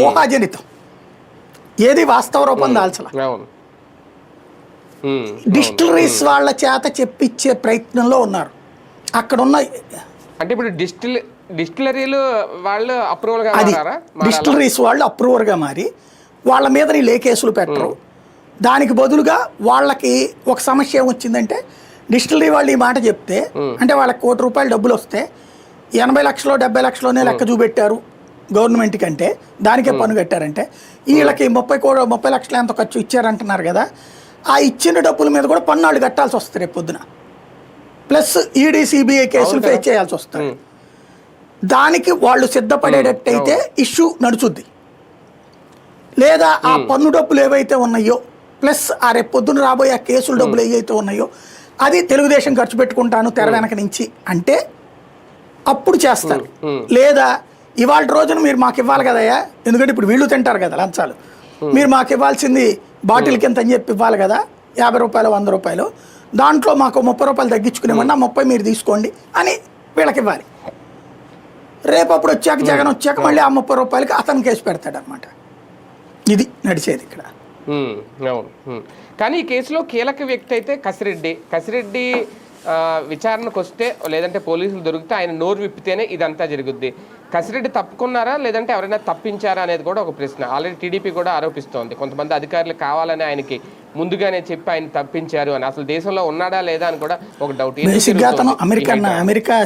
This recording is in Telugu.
ఊహాజనితం ఏది వాస్తవ రూపం దాల్చల. డిస్టిలరీస్ వాళ్ళ చేత చెప్పించే ప్రయత్నంలో ఉన్నారు. అక్కడ ఉన్న అంటే ఇప్పుడు డిస్టిల్ డిస్టిలరీలు వాళ్ళు అప్రూవల్గా అది డిస్టిలరీస్ వాళ్ళు అప్రూవర్గా మారి వాళ్ళ మీద ఏ కేసులు పెట్టరు. దానికి బదులుగా వాళ్ళకి ఒక సమస్య ఏమొచ్చిందంటే డిస్టిలరీ వాళ్ళు ఈ మాట చెప్తే అంటే వాళ్ళకి కోటి రూపాయలు డబ్బులు వస్తే ఎనభై లక్షలు డెబ్బై లక్షలోనే లెక్క చూపెట్టారు. గవర్నమెంట్ కంటే దానికే పన్ను కట్టారంటే వీళ్ళకి ముప్పై కోటి ముప్పై లక్షలు ఎంత ఖర్చు ఇచ్చారంటున్నారు కదా ఆ ఇచ్చిన డబ్బుల మీద కూడా పన్ను కట్టాల్సి వస్తుంది రేపు పొద్దున. ప్లస్ ఈడీ సిబిఐ కేసులు ఫేస్ చేయాల్సి వస్తుంది. దానికి వాళ్ళు సిద్ధపడేటట్టయితే ఇష్యూ నడుచుద్ది. లేదా ఆ పన్ను డబ్బులు ఏవైతే ఉన్నాయో ప్లస్ ఆ రేపు పొద్దున రాబోయే ఆ కేసుల డబ్బులు ఏవైతే ఉన్నాయో అది తెలుగుదేశం ఖర్చు పెట్టుకుంటాను తెర వెనక నుంచి అంటే అప్పుడు చేస్తారు. లేదా ఇవాళ రోజున మీరు మాకు ఇవ్వాలి కదయ్యా? ఎందుకంటే ఇప్పుడు వీళ్ళు తింటారు కదా లంచాలు. మీరు మాకు ఇవ్వాల్సింది బాటిల్ కింద అని చెప్పి ఇవ్వాలి కదా? యాభై రూపాయలు వంద రూపాయలు. దాంట్లో మాకు ముప్పై రూపాయలు తగ్గించుకునేమన్నా ముప్పై మీరు తీసుకోండి అని వీళ్ళకి ఇవ్వాలి. రేపు అప్పుడు వచ్చాక జగన్ వచ్చాక మళ్ళీ ఆ ముప్పై రూపాయలకి అతను కేసు పెడతాడు అనమాట ఇది నడిచేది ఇక్కడ. అవును. కానీ ఈ కేసులో కీలక వ్యక్తి అయితే కసిరెడ్డి. కసిరెడ్డి విచారణకు వస్తే లేదంటే పోలీసులు దొరికితే ఆయన నోరు విప్పితేనే ఇదంతా జరుగుద్ది. కసిరెడ్డి తప్పుకున్నారా? లేదంటే ఎవరైనా తప్పించారా అనేది కూడా ఒక ప్రశ్న. ఆల్రెడీ టీడీపీ కూడా ఆరోపిస్తోంది. కొంతమంది అధికారులు కావాలని ఆయనకి ముందుగానే చెప్పి ఆయన తప్పించారు అని. అసలు దేశంలో ఉన్నాడా లేదా అని కూడా ఒక డౌట్ అమెరికన్ అమెరికా